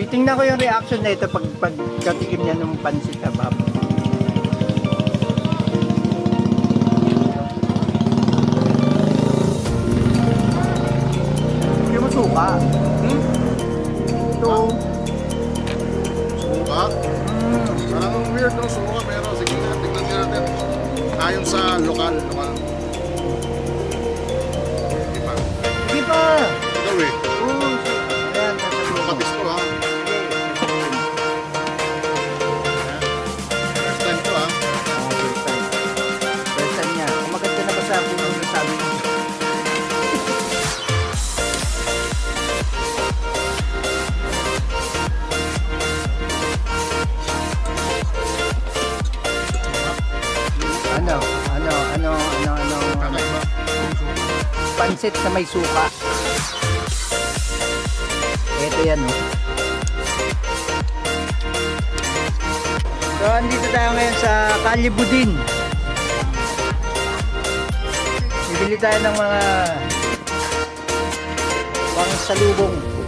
Titingnan ko yung reaction na ito pag pagkatikim niya ng pansit kebab. Hindi mo suka. Hmm? Ito. Suka? Mm. Parang weird no, suka pero sige nga, tignan natin. Ayon sa lokal, lokal. Pansit na may suka. Ito yan, oh. So, andito tayo ngayon sa Kalibudin. Bibili tayo ng mga pangsalubong.